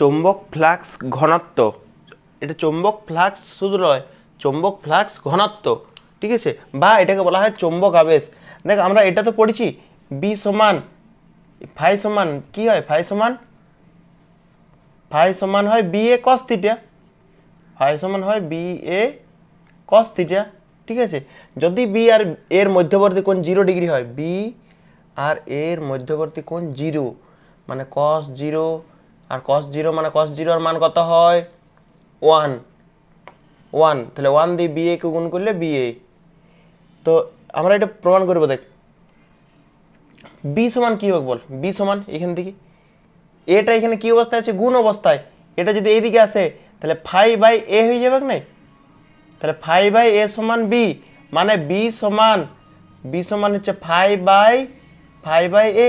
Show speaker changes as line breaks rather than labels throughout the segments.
চৌম্বক ফ্লাক্স ঘনত্ব। এটা চৌম্বক ফ্লাক্স শুধু নয়, চৌম্বক ফ্লাক্স ঘনত্ব, ঠিক আছে? বা এটাকে বলা হয় চৌম্বক আবেশ। দেখ, আমরা এটা তো পড়েছি বি সমান, ফাই সমান, কি হয়? ফাই সমান? ফাই সমান হয় B A cos theta phi সমান হয় বি এ কস থিটা ঠিক আছে? যদি বি আর এর মধ্যবর্তী কোণ জিরো ডিগ্রি হয় বি আর এর মধ্যবর্তী কোণ জিরো মানে কস জিরো আর কস জিরো মানে কস জিরোর মান কত হয়? ওয়ান ওয়ান তাহলে ওয়ান দিয়ে বি কে গুণ করলে বি এ তো আমরা এটা প্রমাণ করব, দেখ। বি সমান কী হোক বল বি সমান এখান থেকে। এটা এখানে কি অবস্থায় আছে? গুণ অবস্থায়। এটা যদি এইদিকে আসে, তাহলে ফাইভ বাই এ হয়ে যাবে নাই তাহলে ফাইভ বাই এ সমান বি মানে বি সমান বি সমান হচ্ছে five by five by A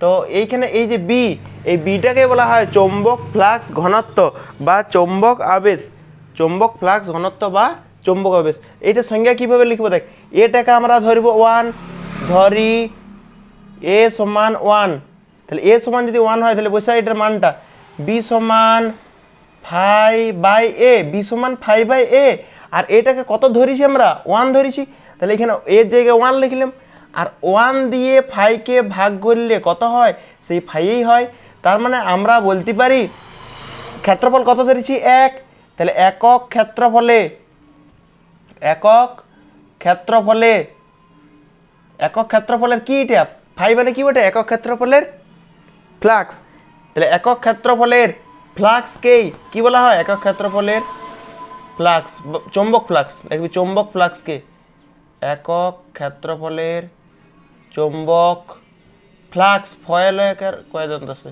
তো এইখানে এই যে বি এই বিটাকে বলা হয় চৌম্বক ফ্লাক্স ঘনত্ব বা চৌম্বক আবেশ। চৌম্বক ফ্লাক্স ঘনত্ব বা চৌম্বক আবেশ। এইটা সংজ্ঞা কীভাবে লিখব দেখ? এটাকে আমরা ধরবো ওয়ান ধরি এ সমান ওয়ান তাহলে এ সমান যদি ওয়ান হয়, তাহলে বসে এটার মানটা। বি সমান ফাইভ বাই এ বি সমান ফাইভ বাই এ আর এটাকে কত ধরেছি আমরা? ওয়ান ধরেছি। তাহলে এখানে এর জায়গায় ওয়ান লিখলাম। আর ওয়ান দিয়ে ফাইভকে ভাগ করলে কত হয়? সেই ফাইভই হয়। তার মানে আমরা বলতে পারি ক্ষেত্রফল কত ধরেছি? এক। তাহলে একক ক্ষেত্রফলে একক ক্ষেত্রফলে, একক ক্ষেত্রফলের কী এটা? ফাইভ মানে কি বটে একক ক্ষেত্রফলের ফ্লাক্স। তাহলে একক ক্ষেত্রফলের ফ্লাক্সকেই কি বলা হয়? একক ক্ষেত্রফলের ফ্লাক্স চৌম্বক ফ্লাক্স। দেখবি চৌম্বক ফ্লাক্সকে। একক ক্ষেত্রফলের চৌম্বক, ফ্লাক্স, ফয়েল কয় দন্ত আছে?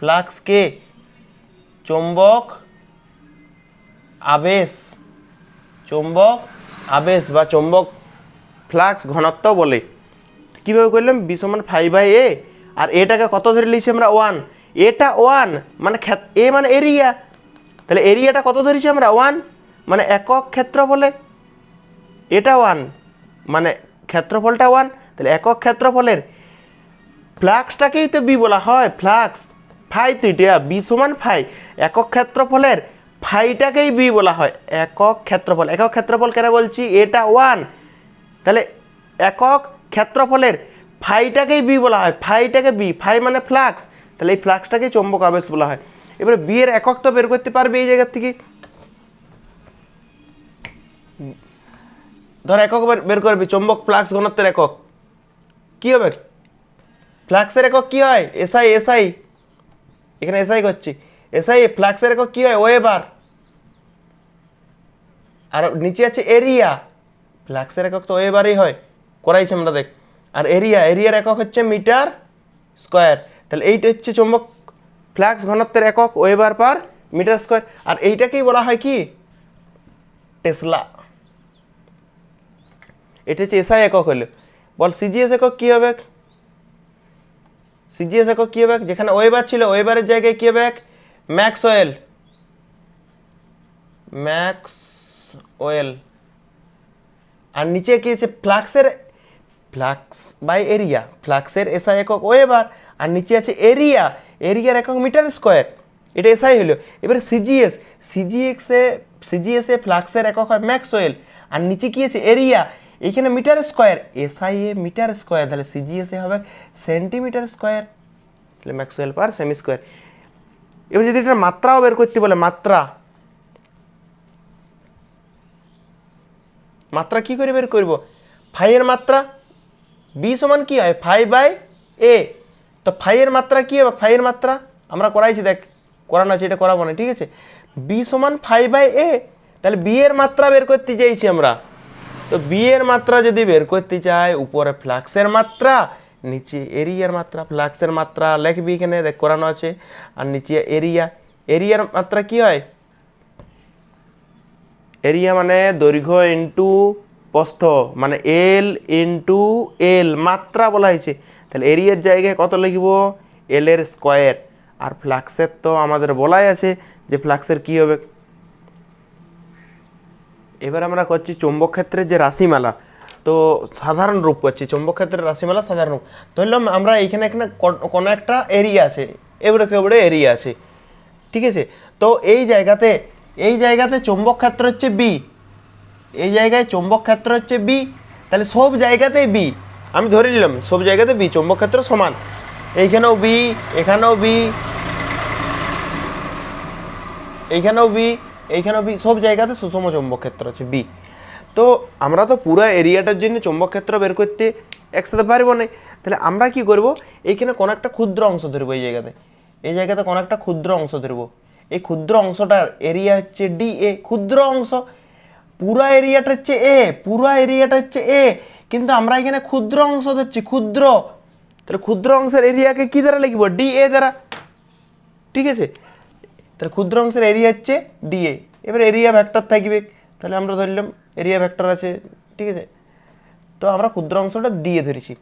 ফ্লাক্সকে চৌম্বক, আবেশ। চুম্বক, আবেশ বা চৌম্বক, ফ্লাক্স ঘনত্ব বলে। কীভাবে করলাম? বি সমান ফাইভ বাই এ আর এটাকে কত ধরে লিখছি আমরা? ওয়ান এটা ওয়ান মানে এ মানে এরিয়া তাহলে এরিয়াটা কত ধরেছি আমরা? ওয়ান মানে একক ক্ষেত্র বলে এটা ওয়ান মানে ক্ষেত্রফলটা ওয়ান তাহলে একক ক্ষেত্রফলের ফ্লাক্সটাকেই তো বি বলা হয়, ফ্লাক্স ফাই তো এটা বি সমান ফাই একক ক্ষেত্রফলের ফাইটাকেই বি বলা হয়, একক ক্ষেত্রফল। একক ক্ষেত্রফল কেন বলছি? এটা ওয়ান তাহলে একক ক্ষেত্রফলের ফাইটাকেই বি বলা হয় ফাইটাকে বি ফাই মানে ফ্লাক্স, তাহলে এই ফ্লাক্সটাকেই চৌম্বক আবেশ বলা হয়। এবারে বি এর একক তো বের করতে পারবে এই জায়গার থেকে। ধর একক বের- করবি, চৌম্বক ফ্লাক্স ঘনত্বের একক। কি হবে? ফ্লাক্সের একক কি হয়? এসআই এসআই এখানে এসআই করছি। এসআই ফ্লাক্সের একক কি হয়? ওয়েবার। আর নিচে আছে এরিয়া। ফ্লাক্সের একক তো ওয়েবারই হয়। করাইছি আমরা দেখ। আর এরিয়া, এরিয়ার একক হচ্ছে মিটার স্কোয়ার। তাহলে এইটা হচ্ছে চৌম্বক ফ্লাক্স ঘনত্বের একক ওয়েবার পার মিটার স্কোয়ার। আর এইটাকেই বলা হয় কি? টেসলা। এটা হচ্ছে এসআই একক হলো। বল সিজিএস একক কী হবে? সিজিএস একক কী হবে? যেখানে ওয়েবার ছিল ওয়েবারের জায়গায় কী হবে? ম্যাক্স ওয়েল ম্যাক্স ওয়েল আর নিচে কি আছে? ফ্লাক্সের ফ্লাক্স বাই এরিয়া ফ্লাক্সের এসআই একক ওয়েবার আর নিচে আছে এরিয়া এরিয়ার একক মিটার স্কোয়ার। এটা এসআই হলো। এবারে সিজিএস সিজিএক্সে সিজিএসে ফ্লাক্সের একক হয় ম্যাক্স ওয়েল আর নিচে কি আছে? এরিয়া এইখানে মিটার স্কোয়ার এসআই এ মিটার স্কোয়ার, তাহলে সিজিএসে হবে সেন্টিমিটার স্কোয়ার, তাহলে ম্যাক্সওয়েল পার সেমি স্কোয়ার। এবার যদি এটার মাত্রাও বের করতে বলে, মাত্রা। মাত্রা কি করে বের করব? ফাইয়ের মাত্রা বি সমান কি হয়? ফাই বাই এ তো ফাইয়ের মাত্রা কি হবে? ফাইয়ের মাত্রা, আমরা করাইছি, দেখ, করানো আছে, এটা করাবো না, ঠিক আছে? বি সমান ফাইভ বাই এ তাহলে বি এর মাত্রা বের করতে চাইছি আমরা। তো বি এর মাত্রা যদি বের করতে চাই উপরে ফ্লাক্সের মাত্রা, নিচে এরিয়ার মাত্রা ফ্লাক্সের মাত্রা, লেখবি এখানে, দেখ, করানো আছে। আর নিচে এরিয়া এরিয়ার মাত্রা কি হয়? এরিয়া মানে দৈর্ঘ্য ইন্টু প্রস্থ মানে এল ইন্টু এল মাত্রা বলা হয়েছে। তাহলে এরিয়ার জায়গায় কত লিখব? এল এর স্কোয়ার আর ফ্লাক্সের তো আমাদের বলাই আছে যে ফ্লাক্সের কি হবে? এবার আমরা করছি চৌম্বক ক্ষেত্রের যে রাশিমালা, তো সাধারণ রূপ করছি চৌম্বক ক্ষেত্রের রাশিমালা সাধারণ রূপ। ধরলাম আমরা এইখানে এখানে কোনো একটা এরিয়া আছে, এবারে কেবড়ে এরিয়া আছে, ঠিক আছে? তো এই জায়গাতে এই জায়গাতে চৌম্বক ক্ষেত্র হচ্ছে বি এই জায়গায় চৌম্বক ক্ষেত্র হচ্ছে বি তাহলে সব জায়গাতেই বি আমি ধরে নিলাম, সব জায়গাতে বি চৌম্বক ক্ষেত্র সমান। এইখানেও বি এখানেও বি এইখানেও বি এইখানেও বি সব জায়গাতে সুষম চৌম্বক ক্ষেত্র আছে, বি। তো আমরা তো পুরো এরিয়াটার জন্য চৌম্বক ক্ষেত্র বের করতে একসাথে পারব না। তাহলে আমরা কি করব? এইখানে কোনো একটা ক্ষুদ্র অংশ ধরবো এই জায়গাতে। এই জায়গাতে কোনো একটা ক্ষুদ্র অংশ ধরবো। এই ক্ষুদ্র অংশটার এরিয়া হচ্ছে ডি এ ক্ষুদ্র অংশ। পুরা এরিয়াটা হচ্ছে এ পুরা এরিয়াটা হচ্ছে এ কিন্তু আমরা এখানে ক্ষুদ্র অংশ ধরছি, ক্ষুদ্র। তাহলে ক্ষুদ্র অংশের এরিয়াকে কী দ্বারা লিখব? ডি এ দ্বারা। ঠিক আছে? তাহলে ক্ষুদ্র অংশের এরিয়া হচ্ছে ডিএ এবার এরিয়া ভ্যাক্টর থাকবে। তাহলে আমরা ধরলাম এরিয়া ভ্যাক্টর আছে, ঠিক আছে? তো আমরা ক্ষুদ্র অংশটা ডিএ ধরেছি।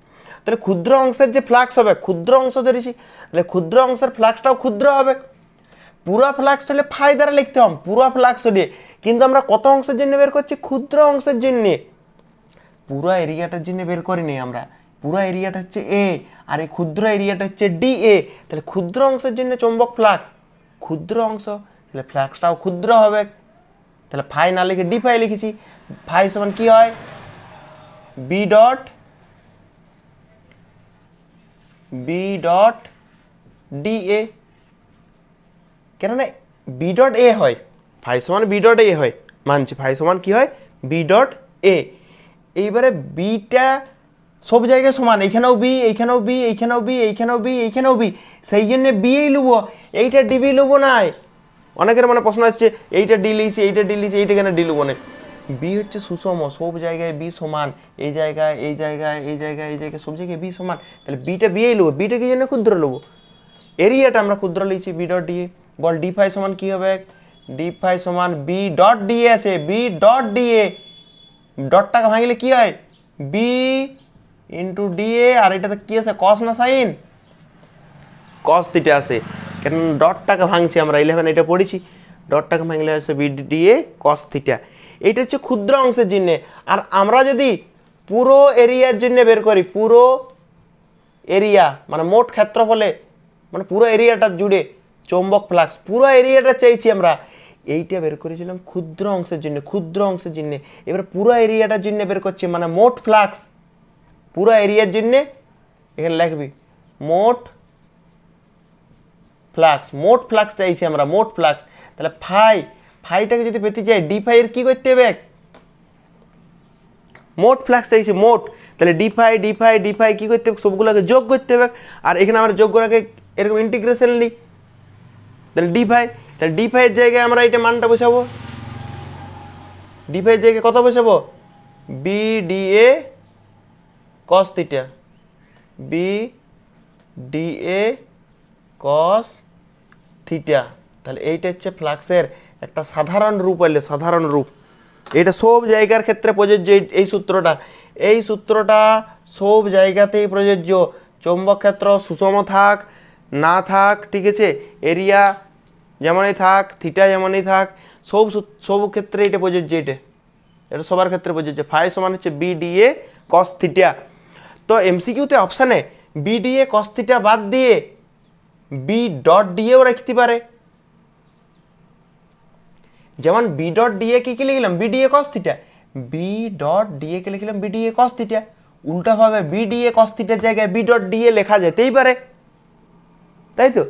তাহলে ক্ষুদ্র অংশের যে ফ্লাক্স হবে, ক্ষুদ্র অংশ ধরেছি, তাহলে ক্ষুদ্র অংশের ফ্লাক্সটাও ক্ষুদ্র হবে। পুরো ফ্লাক্স হলে ফাই দ্বারা লিখতে হবে, পুরো ফ্লাক্স দিয়ে কিন্তু আমরা কত অংশের জন্য বের করছি? ক্ষুদ্র অংশের জন্যে। পুরো এরিয়াটার জন্য বের করিনি আমরা। পুরো এরিয়াটা হচ্ছে এ আর এই ক্ষুদ্র এরিয়াটা হচ্ছে ডি এ তাহলে ক্ষুদ্র অংশের জন্য চৌম্বক ফ্লাক্স ক্ষুদ্র অংশ, তাহলে ফ্লাক্সটাও ক্ষুদ্র হবে। তাহলে ফাই না লিখে ডি ফাই লিখেছি। ফাই সমান কি হয়? B dot B dot d A কেননা বি ডট এ হয়। ফাই সমান বি ডট এ হয়। মানছি ফাই সমান কি হয়? বি ডট এ এইবারে বিটা সব জায়গায় সমান। এইখানেও বি এইখানেও বি এইখানেও বি এইখানেও বি এইখানেও বি সেই জন্য বিয়েই লুবো এইটা ডিবি লুবো নাই। অনেকের মানে প্রশ্ন হচ্ছে এইটা ডি লিছি এইটা ডি লিছি এইটা কেন ডি লুবো না বি হচ্ছে সুষম, সব জায়গায় বি সমান, এই জায়গায় এই জায়গায় এই জায়গায় এই জায়গায়, সব জায়গায় বি সমান। তাহলে বিটা বিয়েই লুবো, বিটা কি জন্য ক্ষুদ্র লুবো? এরিয়াটা আমরা ক্ষুদ্র লিখছি, বি ডট ডিএ বল ডি ফাই সমান কি হবে? ডি ফাই সমান বি ডট ডিএ আছে বি ডট ডিএ ডটটাকে ভাঙলে কি হয়? বি ইন্টু ডিএ আর এটাতে কি আছে? কস না সাইন কস থিটা আছে। কেন ডটটাকে ভাঙছি আমরা? ইলেভেন এটা পড়েছি। ডটটাকে ভাঙলে আছে বি ডিএ কস থিটা এইটা হচ্ছে ক্ষুদ্র অংশের জন্যে আর আমরা যদি পুরো এরিয়ার জন্য বের করি, পুরো এরিয়া মানে মোট ক্ষেত্র ক্ষেত্রফলে মানে পুরো এরিয়াটা জুড়ে চৌম্বক ফ্লাক্স, পুরো এরিয়াটা চাইছি আমরা। এইটা বের করেছিলাম ক্ষুদ্র অংশের জন্য ক্ষুদ্র অংশের জন্য এবার পুরো এরিয়াটার জন্য বের করছি মানে মোট ফ্লাক্স, পুরো এরিয়ার জন্য এখানে লিখবি, মোট ফ্লাক্স, মোট ফ্লাক্স চাইছি আমরা, মোট ফ্লাক্স। তাহলে ফাই, ফাইটাকে যদি পেতে চাই ডি ফাই এর কি করতে হবে? মোট ফ্লাক্স চাইছি, মোট। তাহলে d phi d phi d phi কী করতে হবে? সবগুলোকে যোগ করতে হবে। আর এখানে আমরা যোগ করাকে এরকম ইন্টিগ্রেশন নিই। তাহলে ডি ফাই, তাহলে ডি ফাইয়ের জায়গায় আমরা এটা মানটা বসাবো। ডি ফাইয়ের জায়গায় কত বসাবো? B d A cos theta B d A cos theta তাহলে এইটা হচ্ছে ফ্লাক্সের একটা সাধারণ রূপ হইলে, সাধারণ রূপ। এটা সব জায়গার ক্ষেত্রে প্রযোজ্য এই- সূত্রটা। এই সূত্রটা সব জায়গাতেই প্রযোজ্য। চৌম্বক ক্ষেত্র সুষম থাক, না থাক, ঠিক আছে? এরিয়া যেমনই থাক থিটা যেমনই থাক, সব সব ক্ষেত্রে এটা প্রযোজ্য এটা এটা সবার ক্ষেত্রে প্রযোজ্য। ফাই সমান হচ্ছে B d A cos theta তো এমসিকিউতে অপশানে B d A cos theta বাদ দিয়ে বি ডট ডিএও রাখতে পারে যেমন বি ডট ডিএ কি কি লিখলাম B d A cos theta B dot d A কে লিখলাম B d A cos theta উল্টাভাবে B DA cos থিটার জায়গায় বি ডট ডিএ লেখা যেতেই পারে তাই তো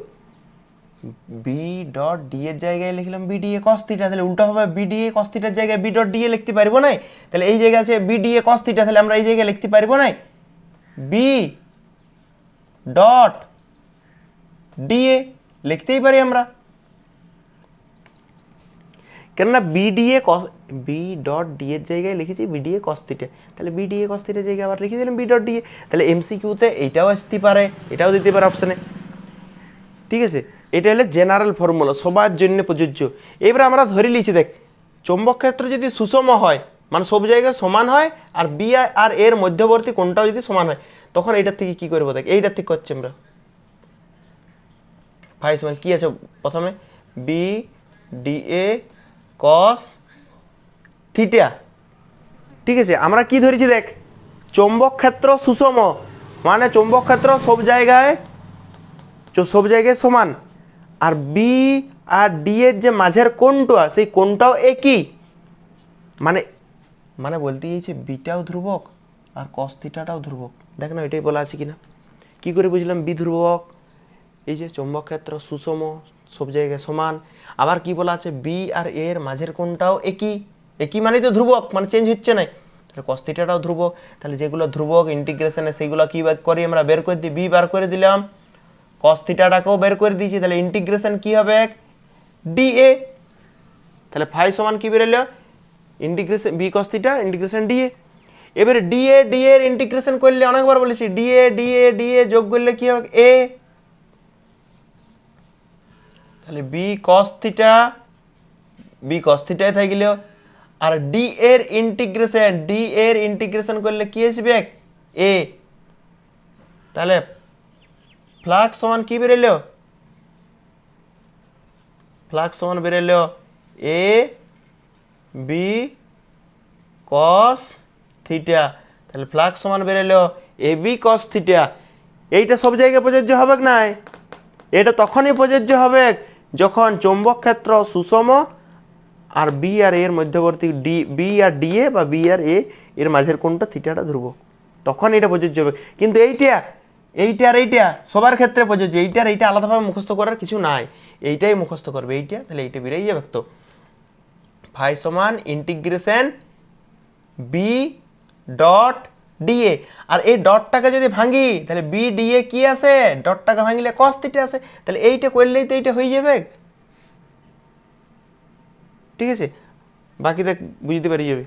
বি ডট ডি এর জায়গায় লিখলাম B d A cos theta তাহলে উল্টাভাবে বি ডি এ কস থিটার জায়গায় বি ডট ডি এ লিখতে পারব না তাহলে এই জায়গায় আছে B d A cos theta তাহলে আমরা এই জায়গায় লিখতে পারব না বি ডট ডিএ লিখতেই পারি আমরা। কেননা B D A cos B dot D এর জায়গায় লিখেছি B D A cos theta তাহলে বিডিএ কস থিটার জায়গায় আবার লিখে দিলাম বি ডট ডিএ তাহলে এমসিকিউতে এইটাও আসতে পারে, এটাও দিতে পারে অপশানে ঠিক আছে? এটা হলো জেনারেল ফর্মুলা সবার জন্য প্রযোজ্য। এবার আমরা ধরে নিয়েছি, দেখ, চৌম্বক ক্ষেত্র যদি সুষম হয় মানে সব জায়গায় সমান হয়, আর বি আর এর মধ্যবর্তী কোনটাও যদি সমান হয়, তখন এইটার থেকে কি করব, দেখ, এইটার থেকে করছি আমরা। ফাই সমান কি আছে প্রথমে? B d A cos theta ঠিক আছে আমরা কি ধরেছি দেখ? চৌম্বক ক্ষেত্র সুষম। মানে চৌম্বক ক্ষেত্র সব জায়গায় সব জায়গায় সমান। আর বি আর ডি এর যে মাঝের কোণটা সেই কোণটাও একই। মানে মানে বলতে চাইছে বিটাও ধ্রুবক আর কস থিটাটাও ধ্রুবক। দেখ না এটাই বলা আছে কিনা। কি করে বুঝলাম? বি ধ্রুবক এই যে চৌম্বক ক্ষেত্র সুষম, সব জায়গায় সমান। আবার কি বলা আছে? বি আর এ এর মাঝের কোনটাও একই। একই মানেই তো ধ্রুবক মানে চেঞ্জ হচ্ছে না তাহলে কস থিটাটাও ধ্রুবক। তাহলে যেগুলো ধ্রুবক ইন্টিগ্রেশনে সেইগুলো কি করি আমরা? বের করে দিই, বি বার করে দিলাম। কস থিটাটাকেও বের করে দিয়েছি, তাহলে ইন্টিগ্রেশন কি হবে? D A. তাহলে ফাই সমান কি বেরোলো integration B cos theta integration d A এবারে ডিএ ডি এর ইন্টিগ্রেশন করলে অনেকবার বলেছি ডিএ ডিএ ডিএ যোগ করলে কি হবে? এ। তাহলে B cos theta B cos থিটায় থাকলে আর ডি এর ইন্টিগ্রেশন ডি এর ইন্টিগ্রেশন করলে কি আসবে? এ তাহলে ফ্লাক্স সমান কি বেরোলো? ফ্লাক্স সমান বেরোলো এ বি কস থিটা তাহলে ফ্লাক্স সমান বেরোলো এ বি কস থিটা এইটা সব জায়গায় প্রযোজ্য হবে না এটা তখনই প্রযোজ্য হবে যখন চৌম্বক ক্ষেত্র সুষম আর বি আর এর মধ্যবর্তী ডি বি আর ডি এ বা বি আর এ এর মাঝের কোনটা থিটাটা ধ্রুবক। তখন এটা প্রযোজ্য হবে। কিন্তু এইটা এইটা আর এইটা সবার ক্ষেত্রে প্রযোজ্য। এইটা আর এইটা আলাদাভাবে মুখস্থ করার কিছু নাই। এইটাই মুখস্থ করবে। এইটা, তাহলে এইটা বেরিয়ে যাবে তো। ফাই সমান integration B dot d A আর এই ডটটাকে যদি ভাঙি, তাহলে বি ডিএ কি আছে? ডটটাকে ভাঙিলে কস থিটা আছে। তাহলে এইটা করলেই তো এইটা হয়ে যাবে। ঠিক আছে? বাকি দেখ বুঝতে পারি যাবে।